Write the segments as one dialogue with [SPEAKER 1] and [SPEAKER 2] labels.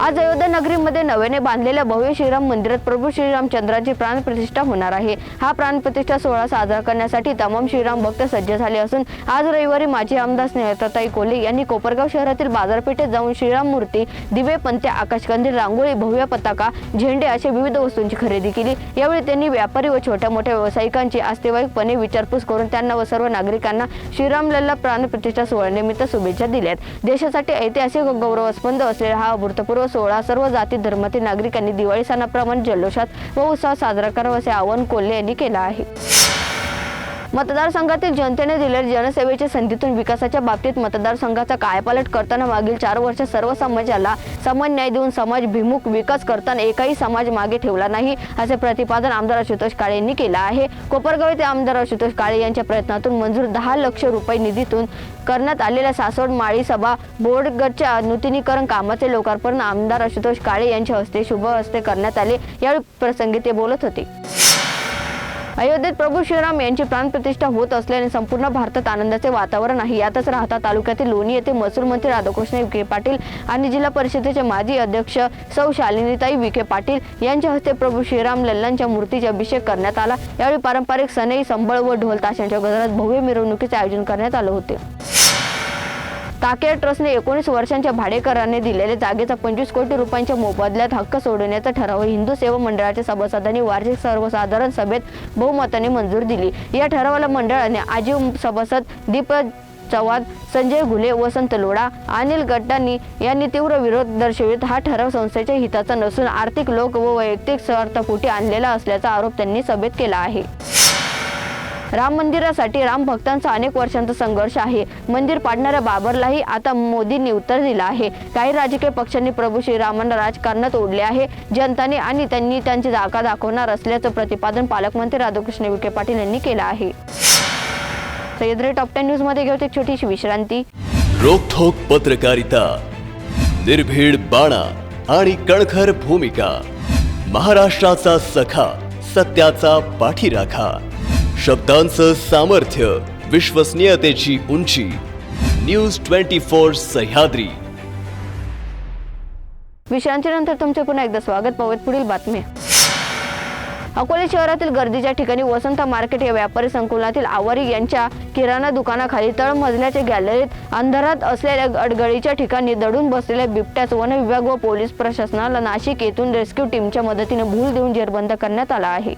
[SPEAKER 1] आज अयोध्या नगरीमध्ये नव्याने बांधलेल्या भव्य श्रीराम मंदिरात प्रभू श्रीरामचंद्राची प्राणप्रतिष्ठा होणार आहे. हा प्राणप्रतिष्ठा सोहळा साजरा करण्यासाठी तमाम श्रीराम भक्त सज्ज झाले असून आज रविवारी माजी आमदार स्नेहलताई कोल्हे यांनी कोपरगाव शहरातील बाजारपेठेत जाऊन श्रीराम मूर्ती दिवे पंत्या आकाशकंदील रांगोळी भव्य पताका झेंडे अशा विविध वस्तूंची खरेदी केली. यावेळी त्यांनी व्यापारी व छोट्या मोठ्या व्यावसायिकांची आस्तेवाईकपणे विचारपूस करून त्यांना व सर्व नागरिकांना श्रीराम लल्ला प्राणप्रतिष्ठा सोहळ्यानिमित्त शुभेच्छा दिल्यात. देशासाठी ऐतिहासिक व गौरवास्पद असलेला हा अभूतपूर्व सोहळा सर्व जाती धर्मातील नागरिकांनी दिवाळी सणाप्रमाणे जल्लोषात व उत्साहात साजरा करावा असे आवाहन कोल्हे यांनी केलं आहे. मतदारसंघातील जनतेने दिलेल्या जनसेवेच्या संधीतून विकासाच्या बाबतीत मतदारसंघाचा कायापालट करताना मागील चार वर्ष सर्व समाजाला समान न्याय देऊन समाज भिमुख विकास करताना एकही समाज मागे ठेवला नाही असे प्रतिपादन आमदार आशुतोष काळे यांनी केलं आहे. कोपरगाव येथे आमदार आशुतोष काळे यांच्या प्रयत्नातून मंजूर दहा लक्ष रुपये निधीतून करण्यात आलेल्या सासवड माळी सभा बोर्डगडच्या नूतनीकरण कामाचे लोकार्पण आमदार आशुतोष काळे यांच्या हस्ते शुभ हस्ते करण्यात आले. यावेळी प्रसंगी ते बोलत होते. अयोध्येत प्रभू श्रीराम यांची प्राणप्रतिष्ठा होत असल्याने संपूर्ण भारतात आनंदाचे वातावरण आहे. यातच राहता तालुक्यातील लोणी येथे महसूल मंत्री राधाकृष्ण विखे पाटील आणि जिल्हा परिषदेचे माजी अध्यक्ष सौ शालिनीताई विखे पाटील यांच्या हस्ते प्रभू श्रीराम लल्लांच्या मूर्तीचे अभिषेक करण्यात आला. यावेळी पारंपरिक सनई संबळ व ढोल ताशांच्या गजरात भव्य मिरवणुकीचे आयोजन करण्यात आलं होते. ताकेर ट्रस्टने एकोणीस वर्षांच्या भाडेकराने दिलेल्या जागेचा पंचवीस कोटी रुपयांच्या मोबदल्यात हक्क सोडवण्याचा ठराव हिंदू सेवा मंडळाच्या सभासदांनी वार्षिक सर्वसाधारण सभेत बहुमताने मंजूर दिली. या ठरावाला मंडळाने आजीव सभासद दीपक चव्हाण संजय घुले वसंत लोढा अनिल गड्डानी यांनी तीव्र विरोध दर्शवित हा ठराव संस्थेच्या हिताचा नसून आर्थिक लोक व वैयक्तिक स्वार्थपोटी आणलेला असल्याचा आरोप त्यांनी सभेत केला आहे. राम मंदिरासाठी राम भक्तांचा अनेक वर्षांचा संघर्ष आहे. मंदिर पाडणाऱ्या बाबरलाही आता मोदींनी उत्तर दिलं आहे. काही राजकीय पक्षांनी प्रभू श्रीरामांना राजकारणात ओढले आहे. जनताने आणि त्यांनी त्यांची जागा दाखवणार असल्याचं प्रतिपादन पालकमंत्री राधाकृष्ण विखे पाटील यांनी केलं आहे. सह्याद्री टॉप टेन न्यूजमध्ये घेऊ एक छोटीशी विश्रांती.
[SPEAKER 2] रोखोक पत्रकारिता निर्भीड बाणा आणि कणखर भूमिका महाराष्ट्राचा सखा सत्याचा पाठीराखा. शब्दांचं सामर्थ्य विश्वसनीयतेची उंची. न्यूज ट्वेंटी फोर सह्याद्री
[SPEAKER 1] नंतर तुमचे पुन्हा एकदा स्वागत. पाहत पुढील बातमी. अकोले शहरातील गर्दीच्या ठिकाणी वसंत मार्केट या व्यापारी संकुलातील आवारी यांच्या किराणा दुकानाखाली तळमजल्याच्या गॅलरीत अंधारात असलेल्या अडगळीच्या ठिकाणी दडून बसलेल्या बिबट्यास वन विभाग व पोलीस प्रशासनाला नाशिक येथून रेस्क्यू टीमच्या मदतीने भूल देऊन जेरबंद करण्यात आला आहे.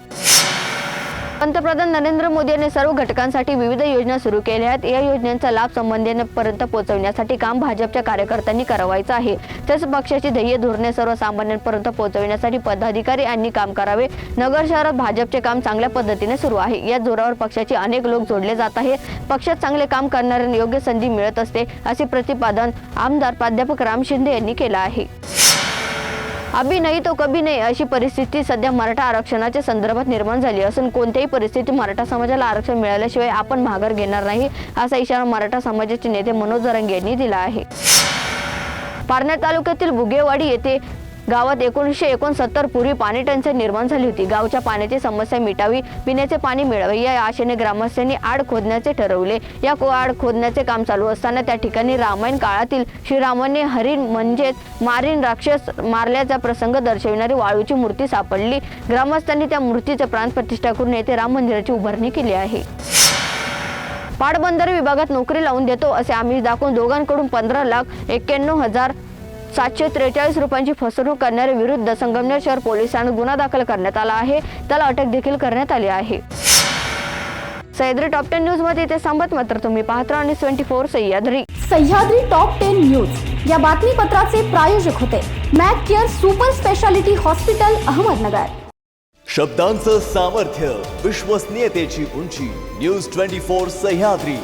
[SPEAKER 1] पंतप्रधान नरेंद्र मोदी यांनी सर्व घटकांसाठी विविध योजना सुरू केल्या आहेत. या योजनांचा लाभ संबंधितांपर्यंत पोहोचवण्यासाठी काम भाजपच्या कार्यकर्त्यांनी करावायचं आहे. तसेच पक्षाची ध्येय धोरणे सर्वसामान्यांपर्यंत पोहोचवण्यासाठी पदाधिकारी यांनी काम करावे. नगर शहरात भाजपचे काम चांगल्या पद्धतीने सुरू आहे. या जोरावर पक्षाचे अनेक लोक जोडले जात आहे पक्षात चांगले काम करणाऱ्यांना योग्य संधी मिळत असते असे प्रतिपादन आमदार प्राध्यापक राम शिंदे यांनी केलं आहे. अभी नाही तो कभी नाही. अशी परिस्थिती सध्या मराठा आरक्षणाच्या संदर्भात निर्माण झाली असून कोणत्याही परिस्थितीत मराठा समाजाला आरक्षण मिळाल्याशिवाय आपण माघार घेणार नाही असा इशारा मराठा समाजाचे नेते मनोज जरंगे यांनी दिला आहे. पारनेर तालुक्यातील बुगेवाडी येथे गावात एकोणीसशे एकोणसत्तर पूर्वी पाणी टंचाई निर्माण झाली होती. गावच्या पाण्याची समस्या मिटावी पिण्याचे पाणी मिळावे या आशेने ग्रामस्थांनी आड खोदण्याचे ठरवले. या आड खोदण्याचे काम चालू असताना त्या ठिकाणी रामायण काळातील श्रीरामाने हरिण म्हणजेच मारीन राक्षस मारल्याचा प्रसंग दर्शविणारी वाळूची मूर्ती सापडली. ग्रामस्थांनी त्या मूर्तीचे प्राणप्रतिष्ठा करून येथे राम मंदिराची उभारणी केली आहे. पाटबंधारे विभागात नोकरी लावून देतो असे आम्ही दाखवून दोघांकडून पंधरा लाख एक्क्याण्णव हजार सातशे त्रेचाळीस रुपयांची फसवणूक करणाऱ्या विरुद्ध संगमनेर शहर पोलिसांना गुन्हा दाखल करण्यात आला आहे. त्याला अटक देखील करण्यात आली आहे. सह्याद्री टॉप टेन न्यूजमध्ये इथे सांबत मात्र तुम्ही पाहत राहा आणि twenty four Sahyadri.
[SPEAKER 3] Sahyadri top ten news. या बातमीपत्राचे प्रायोजक होते Mac care super speciality hospital Ahmednagar.
[SPEAKER 2] शब्दांचं सामर्थ्य विश्वसनीयतेची उंची. News twenty four Sahyadri.